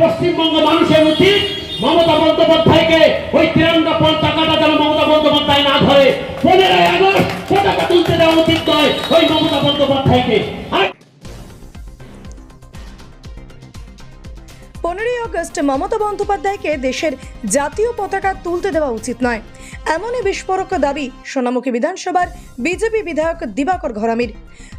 পশ্চিমবঙ্গ মানুষের উচিত মমতা বন্দ্যোপাধ্যায়কে ওই তিরঙ্গা পতাকাটা যেন মমতা বন্দ্যোপাধ্যায় না ধরে। পনেরোই আগস্ট পতাকা তুলতে দেওয়া উচিত নয় ওই মমতা বন্দ্যোপাধ্যায়কে। আর পনেরোই আগস্ট মমতা বন্দ্যোপাধ্যায়কে দেশের জাতীয় পতাকা তুলতে দেওয়া উচিত নয়। এমনই বিস্ফোরক দাবি সোনামুখী বিধানসভার বিজেপি বিধায়ক দিবাকর ঘরামির।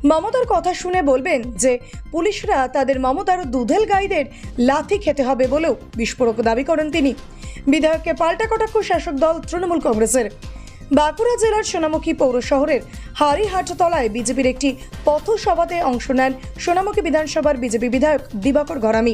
মমতার কথা শুনে বলবেন যে, পুলিশরা তাদের মমতার দুধেল গাইদের লাথি খেতে হবে বলেও বিস্ফোরক দাবি করেন তিনি। বিধায়ককে পাল্টা কটাক্ষ শাসক দল তৃণমূল কংগ্রেসের। বাঁকুড়া জেলার সোনামুখী পৌর শহরের হারিহাটতলায় বিজেপির একটি পথসভাতে অংশ নেন সোনামুখী বিধানসভার বিজেপি বিধায়ক দিবাকর ঘরামি।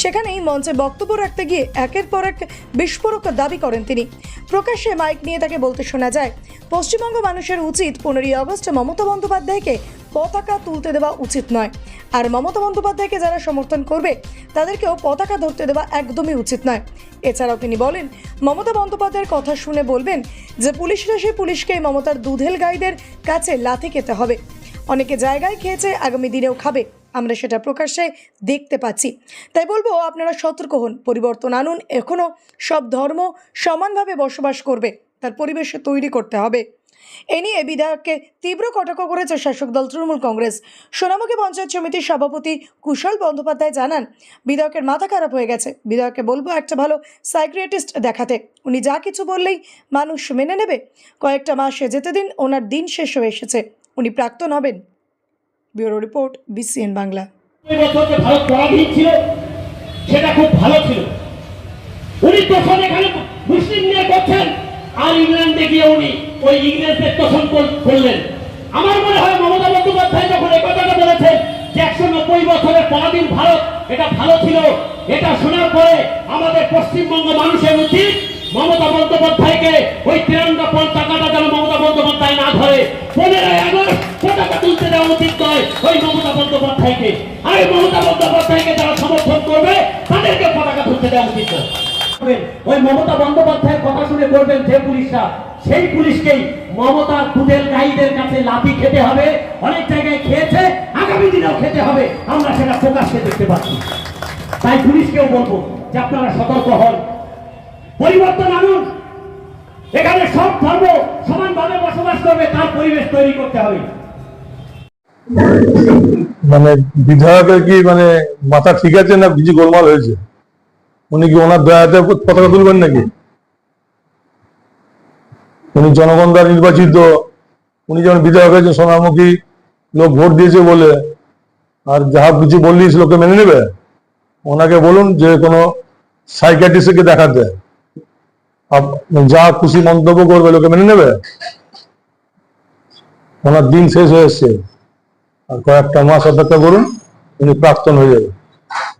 সেখানেই মঞ্চে বক্তব্য রাখতে গিয়ে একের পর এক বিস্ফোরক দাবি করেন তিনি। প্রকাশ্যে মাইক নিয়ে তাকে বলতে শোনা যায়, পশ্চিমবঙ্গ মানুষের উচিত পনেরোই আগস্ট মমতা বন্দ্যোপাধ্যায়কে পতাকা তুলতে দেওয়া উচিত নয়। আর মমতা বন্দ্যোপাধ্যায়কে যারা সমর্থন করবে, তাদেরকেও পতাকা ধরতে দেওয়া একদমই উচিত নয়। এছাড়াও তিনি বলেন, মমতা বন্দ্যোপাধ্যায়ের কথা শুনে বলবেন যে, পুলিশরা সেই পুলিশকে মমতার দুধেল গাইদের কাছে লাথি খেতে হবে। অনেকে জায়গায় খেয়েছে, আগামী দিনেও খাবে। আমরা সেটা প্রকাশ্যে দেখতে পাচ্ছি। তাই বলব, আপনারা সতর্ক হন, পরিবর্তন আনুন। এখনও সব ধর্ম সমানভাবে বসবাস করবে। তার পরিবেশে তৈরি করতে হবে। এ নিয়ে বিধায়ককে তীব্র কটাক্ষ করেছে শাসক দল, তৃণমূল কংগ্রেস। সোনামুখী পঞ্চায়েত সমিতির সভাপতি কুশল বন্দ্যোপাধ্যায় জানান, বিধায়কের মাথা খারাপ হয়ে গেছে। বিধায়ককে বলব, একটা ভালো সাইক্রিয়াটিস্ট দেখাতে। উনি যা কিছু বললেই মানুষ মেনে নেবে। কয়েকটা মাসে যেতে দিন, ওনার দিন শেষ হয়ে এসেছে। উনি প্রাক্তন হবেন। Bureau report, BCN Bangla. সেটা খুব ভালো ছিল। উনি তোষণ এখানে মুসলিম নিয়ে করছেন, আর ইংল্যান্ডে গিয়ে উনি ওই ইংরেজদের তোষণ করলেন। আমার মনে হয় মমতা বন্দ্যোপাধ্যায় যখন এই কথাটা বলেছেন যে একশো নব্বই বছরের পরাধীন ভারত, এটা ভালো ছিল, এটা শোনার পরে আমাদের পশ্চিমবঙ্গ মানুষের উচিত মমতা বন্দ্যোপাধ্যায়কে ওই তিরঙ্গা পতাকাটা যেন মমতা বন্দ্যোপাধ্যায় না ধরে। পনেরোই আগস্ট পতাকা তুলতে দেওয়া উচিত নয় ওই মমতা বন্দ্যোপাধ্যায়কে। আর এই মমতা বন্দ্যোপাধ্যায়কে যারা সমর্থন করবে, তাদেরকে পতাকা তুলতে দেওয়া উচিত নয়। ওই মমতা বন্দ্যোপাধ্যায়ের কথা শুনে করবেন যে পুলিশরা সেই পুলিশকেই মমতার দুধের গাইদের কাছে লাঠি খেতে হবে। অনেক জায়গায় খেয়েছে, আগামী দিনেও খেতে হবে। আমরা সেটা প্রকাশ্যে দেখতে পাচ্ছি। তাই পুলিশকেও বলব যে আপনারা সতর্ক হন। পরিবর্তন আনুন। এখানে সব ধর্ম সমানভাবে বসবাস করবে, তার পরিবেশ তৈরি করতে হবে। মানে বিধায়কের কি মানে মাথা ঠিক আছে না, কিছু গোলমাল হয়েছে? উনি কি ওনার দয়াতে পতাকা তুলবেন নাকি? উনি জনগণ দ্বারা নির্বাচিত, উনি যেমন বিধায়ক হয়েছে সোনামুখী লোক ভোট দিয়েছে বলে, আর যাহা কিছু বললিস লোকে মেনে নেবে, ওনাকে বলুন যে কোনো সাইকাটিস্টকে দেখাতে যা খুশি মন্তব্য করবে, লোকে মেনে নেবে। ওনার দিন শেষ হয়ে এসছে। আর কয়েকটা মাস অপেক্ষা করুন, উনি প্রাক্তন হয়ে যাবে।